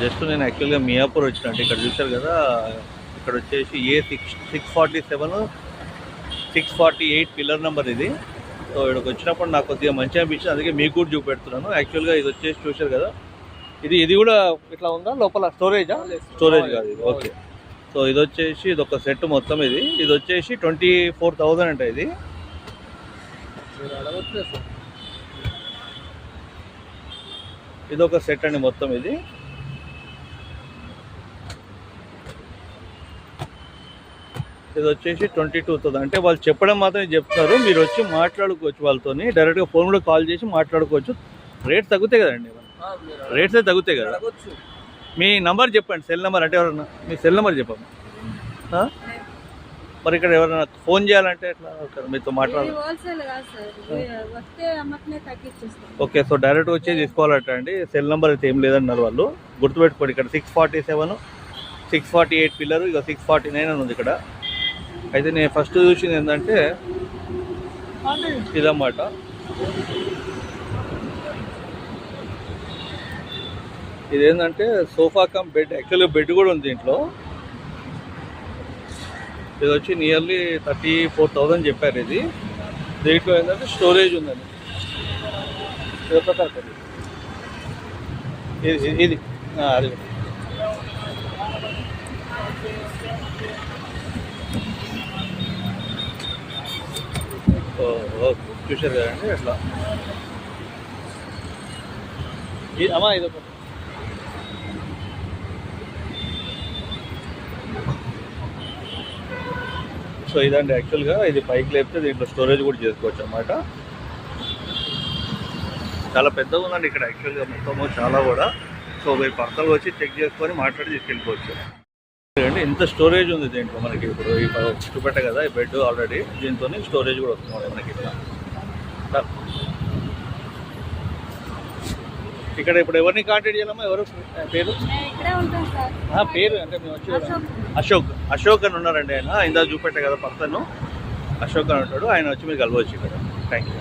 Just నేను యాక్చువల్గా మియాపూర్ వచ్చినట్టు ఇక్కడ చూశారు కదా ఇక్కడ వచ్చేసి A six six forty seven six forty eight pillar number ఇది. సో ఇక్కడికి వచ్చినప్పుడు నాకు కొద్దిగా మంచి అనిపించింది. అందుకే మీకు కూడా చూపెడుతున్నాను. యాక్చువల్గా ఇది వచ్చేసి చూశారు కదా. ఇది ఇది కూడా ఇట్లా ఉందా? లోపల స్టోరేజా స్టోరేజ్ కాదు ఇది. ఓకే సో ఇది వచ్చేసి ఇది ఒక సెట్ మొత్తం ఇది. ఇది వచ్చేసి ట్వంటీ ఫోర్ థౌజండ్ అంట ఇది. ఇది ఒక సెట్ అండి మొత్తం ఇది. ఇది వచ్చేసి ట్వంటీ టూ థౌసండ్. అంటే వాళ్ళు చెప్పడం మాత్రమే చెప్తారు. మీరు వచ్చి మాట్లాడుకోవచ్చు వాళ్ళతోని. డైరెక్ట్గా ఫోన్ కూడా కాల్ చేసి మాట్లాడుకోవచ్చు. రేట్ తగ్గుతాయి కదండి. రేట్స్ అయితే తగ్గుతాయి కదా. మీ నంబర్ చెప్పండి. సెల్ నెంబర్ అంటే ఎవరన్నా మీ సెల్ నెంబర్ చెప్పండి? మరి ఇక్కడ ఎవరైనా ఫోన్ చేయాలంటే ఎట్లా మీతో మాట్లాడాలి ఓకే సో డైరెక్ట్ వచ్చి తీసుకోవాలట అండి. సెల్ నెంబర్ అయితే ఏం లేదన్నారు వాళ్ళు. గుర్తుపెట్టుకోండి ఇక్కడ six forty seven six forty eight pillar ఇక సిక్స్ ఫార్టీ నైన్ అని ఉంది ఇక్కడ. అయితే నేను ఫస్ట్ చూసింది ఏంటంటే ఇదన్నమాట. ఇదేంటంటే సోఫా కమ్ బెడ్ యాక్చువల్గా బెడ్ కూడా ఉంది దీంట్లో. ఇది వచ్చి నియర్లీ థర్టీ ఫోర్ థౌజండ్ చెప్పారు ఇది. దీంట్లో ఏంటంటే స్టోరేజ్ ఉందండి. ఇది. ఇది అది. చూశారు కదండి అట్లా. అమ్మా ఇది ఒకటి సో ఇదండి యాక్చువల్గా ఇది పైకి లేపితే దీంట్లో స్టోరేజ్ కూడా చేసుకోవచ్చు అన్నమాట. చాలా పెద్దగా ఉందండి ఇక్కడ యాక్చువల్గా మొత్తము చాలా కూడా. సో మీరు పక్కన వచ్చి చెక్ చేసుకొని మాట్లాడి తీసుకెళ్ళిపోవచ్చు. అండి ఇంత స్టోరేజ్ ఉంది దీంట్లో మనకి ఇప్పుడు. ఈ చూపెట్ట కదా ఈ బెడ్ ఆల్రెడీ దీంతో స్టోరేజ్ కూడా వస్తుంది మనకి ఇట్లా ఇక్కడ ఇప్పుడు ఎవరిని కాంటాక్ట్ చేయాలమ్మా? ఎవరు? పేరు? పేరు అంటే మేము వచ్చి అశోక్. అశోక్. అశోక్ అని ఉన్నారండి ఆయన. ఇందా చూపెట్టే కదా పర్సన్ అశోక్ అని ఉంటాడు. ఆయన వచ్చి మీరు కలవచ్చు ఇక్కడ. Thank you